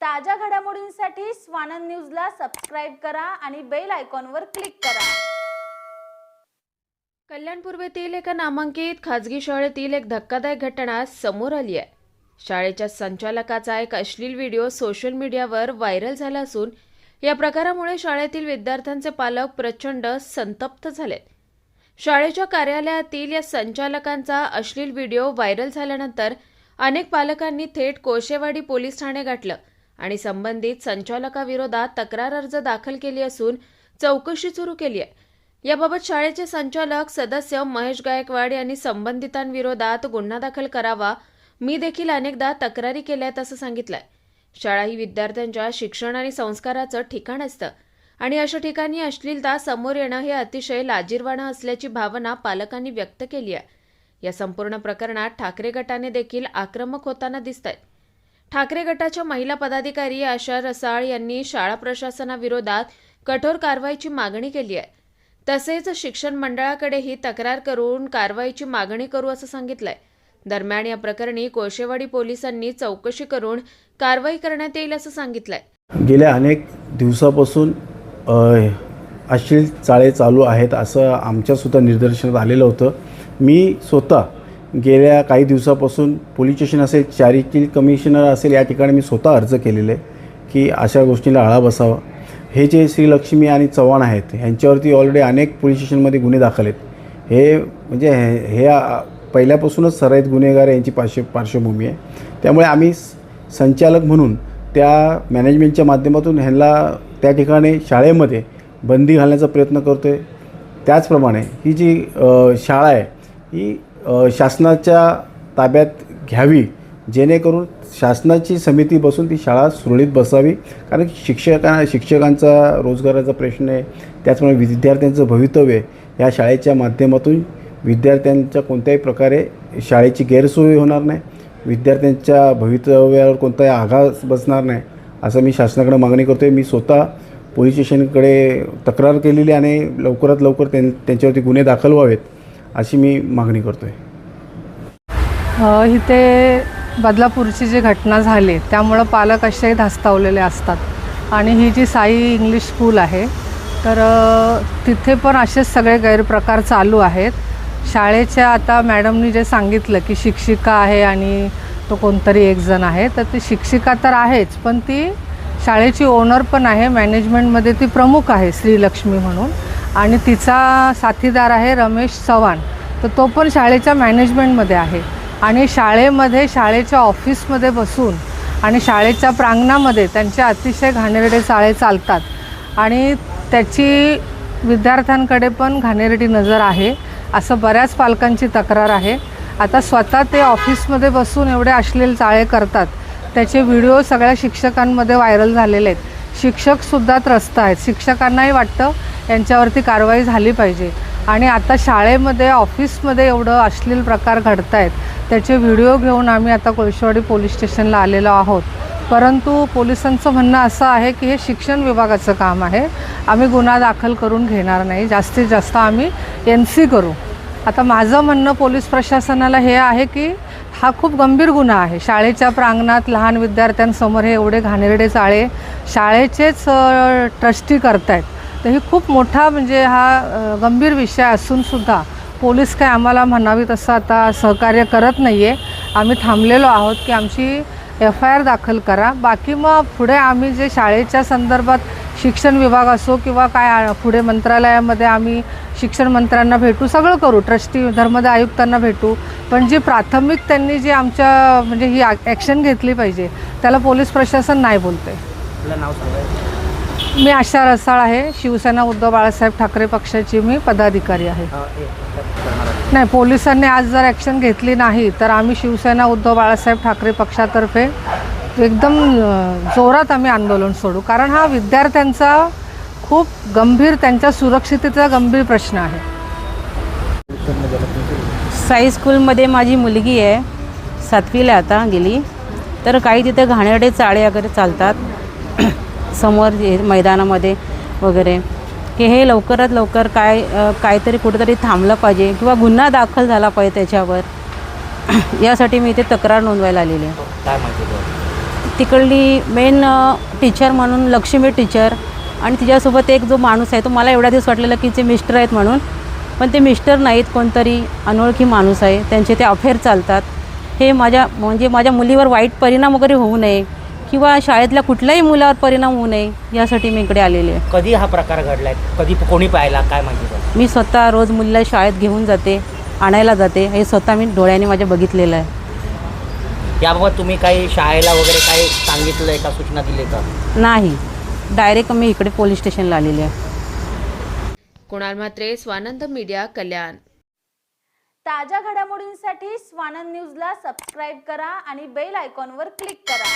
ताज्या घडामोडींसाठी स्वानंद न्यूजला सबस्क्राईब करा आणि बेल आयकॉनवर क्लिक करा. कल्याण पूर्वेतील एका नामांकित खाजगी शाळेतील एक धक्कादायक घटना समोर आली आहे. शाळेच्या संचालकाचा एक अश्लील व्हिडिओ सोशल मीडियावर व्हायरल झाला असून या प्रकारामुळे शाळेतील विद्यार्थ्यांचे पालक प्रचंड संतप्त झालेत. शाळेच्या कार्यालयातील या संचालकांचा अश्लील व्हिडिओ व्हायरल झाल्यानंतर अनेक पालकांनी थेट कोशेवाडी पोलीस ठाणे गाठलं. आणि संबंधित संचालकाविरोधात तक्रार अर्ज दाखल केली असून चौकशी सुरू केली आहे. याबाबत शाळेचे संचालक सदस्य महेश गायकवाड यांनी संबंधितांविरोधात गुन्हा दाखल करावा. मी देखील अनेकदा तक्रारी केल्यात असं सांगितलंय. शाळा ही विद्यार्थ्यांच्या शिक्षण आणि संस्काराचं ठिकाण असतं आणि अशा ठिकाणी अश्लीलता समोर येणं हे अतिशय लाजीरवाणं असल्याची भावना पालकांनी व्यक्त केली आहे. या संपूर्ण प्रकरणात ठाकरे गटाने देखील आक्रमक होताना दिसत आहेत ठाकरे गटाच्या महिला पदाधिकारी आशा रसाळ यांनी शाळा प्रशासनाविरोधात कठोर कारवाईची मागणी केली आहे. तसेच शिक्षण मंडळाकडेही तक्रार करून कारवाईची मागणी करू असं सांगितलंय. दरम्यान या प्रकरणी कोळशेवाडी पोलिसांनी चौकशी करून कारवाई करण्यात येईल असं सांगितलंय. गेल्या अनेक दिवसापासून अश्लील चाळे चालू आहेत असं आमच्यासुद्धा निदर्शनात आलेलं होतं. मी स्वतः गेल्या काही दिवसापासून पोलीस स्टेशन असेल चारिटी कमिशनर असेल या ठिकाणी मी स्वतः अर्ज केलेले आहे की अशा गोष्टीला आळा बसावा. हे जे श्रीलक्ष्मी आणि चव्हाण आहेत ह्यांच्यावरती ऑलरेडी अनेक पोलीस स्टेशनमध्ये गुन्हे दाखल आहेत. हे म्हणजे हे हे पहिल्यापासूनच सराईत गुन्हेगार यांची पार्श्व पार्श्वभूमी आहे. त्यामुळे आम्ही स- संचालक म्हणून त्या मॅनेजमेंटच्या माध्यमातून ह्यांना त्या ठिकाणी शाळेमध्ये बंदी घालण्याचा प्रयत्न करतो आहे त्याचप्रमाणे ही जी शाळा आहे ही शासनाच्या ताब्यात घ्यावी जेणेकरून शासनाची समिती बसून ती शाळा सुरळीत बसावी. कारण शिक्षकां शिक्षका शिक्षकांचा रोजगाराचा प्रश्न आहे. त्याचप्रमाणे विद्यार्थ्यांचं भवितव्य ह्या शाळेच्या माध्यमातून विद्यार्थ्यांच्या कोणत्याही प्रकारे शाळेची गैरसोय होणार नाही. विद्यार्थ्यांच्या भवितव्यावर कोणताही आघात बसणार नाही असं मी शासनाकडे मागणी करतो आहे मी स्वतः पोलीस स्टेशनकडे तक्रार केलेली आणि लवकरात लवकर त्यां त्यांच्यावरती गुन्हे दाखल व्हावेत. अशी मी मागणी करतो आहे इथे बदलापूरची जी घटना झाली त्यामुळं पालक असे धास्तावलेले असतात. आणि ही जी साई इंग्लिश स्कूल आहे तर तिथे पण असेच सगळे गैरप्रकार चालू आहेत. शाळेच्या आता मॅडमनी जे सांगितलं की शिक्षिका आहे आणि तो कोणतरी एक जण आहे तर ती शिक्षिका तर आहेच पण ती शाळेची ओनर पण आहे मॅनेजमेंटमध्ये ती प्रमुख आहे श्रीलक्ष्मी म्हणून. आणि तिचा साथीदार आहे रमेश चव्हाण. तर तो पण शाळेच्या मॅनेजमेंटमध्ये आहे. आणि शाळेमध्ये शाळेच्या ऑफिसमध्ये बसून आणि शाळेच्या प्रांगणामध्ये त्यांचे अतिशय घाणेरडे चाळे चालतात. आणि त्याची विद्यार्थ्यांकडे पण घाणेरडी नजर आहे. असं बऱ्याच पालकांची तक्रार आहे. आता स्वतः ते ऑफिसमध्ये बसून एवढे अश्लील चाळे करतात. त्याचे व्हिडिओ सगळ्या शिक्षकांमध्ये व्हायरल झालेले आहेत. शिक्षकसुद्धा त्रस्त आहेत. शिक्षकांनाही वाटतं यांच्यावरती कारवाई झाली पाहिजे. आणि आता शाळेमध्ये ऑफिसमध्ये एवढं अश्लील प्रकार घडत आहेत त्याचे व्हिडिओ घेऊन आम्ही आता कोळशेवाडी पोलीस स्टेशनला आलेलो आहोत. परंतु पोलिसांचं म्हणणं असं आहे की हे शिक्षण विभागाचं काम आहे. आम्ही गुन्हा दाखल करून घेणार नाही. जास्तीत जास्त आम्ही एन सी करू. आता माझं म्हणणं पोलीस प्रशासनाला हे आहे की हा खूप गंभीर गुन्हा आहे. शाळेच्या प्रांगणात लहान विद्यार्थ्यांसमोर हे एवढे घाणेरडे चाळे शाळेचेच ट्रस्टी करतायत. तर ही खूप मोठा म्हणजे हा गंभीर विषय असूनसुद्धा पोलीस काय आम्हाला म्हणावी तसं आता सहकार्य करत नाही आहे आम्ही थांबलेलो आहोत की आमची एफ आय आर दाखल करा. बाकी मग पुढे आम्ही जे शाळेच्या संदर्भात शिक्षण विभाग असो किंवा काय पुढे मंत्रालयामध्ये आम्ही शिक्षण मंत्र्यांना भेटू सगळं करू. ट्रस्टी धर्मदाय आयुक्तांना भेटू. पण जी प्राथमिक त्यांनी जी आमच्या म्हणजे ही ॲक्शन घेतली पाहिजे त्याला पोलीस प्रशासन नाही बोलते मी आशा रसाळ आहे. शिवसेना उद्धव बाळासाहेब ठाकरे पक्षाची मी पदाधिकारी आहे. नाही पोलिसांनी आज जर ॲक्शन घेतली नाही तर आम्ही शिवसेना उद्धव बाळासाहेब ठाकरे पक्षातर्फे एकदम जोरात आम्ही आंदोलन सोडू. कारण हा विद्यार्थ्यांचा खूप गंभीर त्यांच्या सुरक्षिततेचा गंभीर प्रश्न आहे. साई स्कूलमध्ये माझी मुलगी आहे. सातवीला आता गेली. तर काही तिथे घाणेरडे चाळे वगैरे चालतात. समोर मैदानामध्ये वगैरे की हे लवकरात लवकर काय काहीतरी कुठेतरी थांबलं पाहिजे किंवा गुन्हा दाखल झाला पाहिजे त्याच्यावर. यासाठी मी इथे तक्रार नोंदवायला आलेली आहे. तिकडली मेन टीचर म्हणून लक्ष्मी टीचर आणि तिच्यासोबत एक जो माणूस आहे तो मला एवढ्या दिवस वाटलेलं की ते मिस्टर आहेत म्हणून. पण ते मिस्टर नाहीत कोणतरी अनोळखी माणूस आहे. त्यांचे ते अफेअर चालतात. हे माझ्या म्हणजे माझ्या मुलीवर वाईट परिणाम वगैरे होऊ नये. किंवा शाळेतल्या कुठल्याही मुलावर परिणाम होऊ नये यासाठी मी इकडे आलेले आहे. कधी हा प्रकार घडलाय? कधी कोणी पाहिला? काय माहिती? मी स्वतः रोज मुलीला शाळेत घेऊन जाते आणायला जाते. हे स्वतः मी डोळ्याने माझ्या बघितलेलं आहे. याबाबत तुम्ही काही शाळेला वगैरे काही सांगितलंय का? सूचना दिली का? नाही. डायरेक्ट मी इकडे पोलीस स्टेशनला आलेली आहे. कुणाल म्हात्रे स्वानंद मीडिया कल्याण. ताज्या घडामोडींसाठी स्वानंद न्यूजला सबस्क्राईब करा आणि बेल आयकॉनवर क्लिक करा.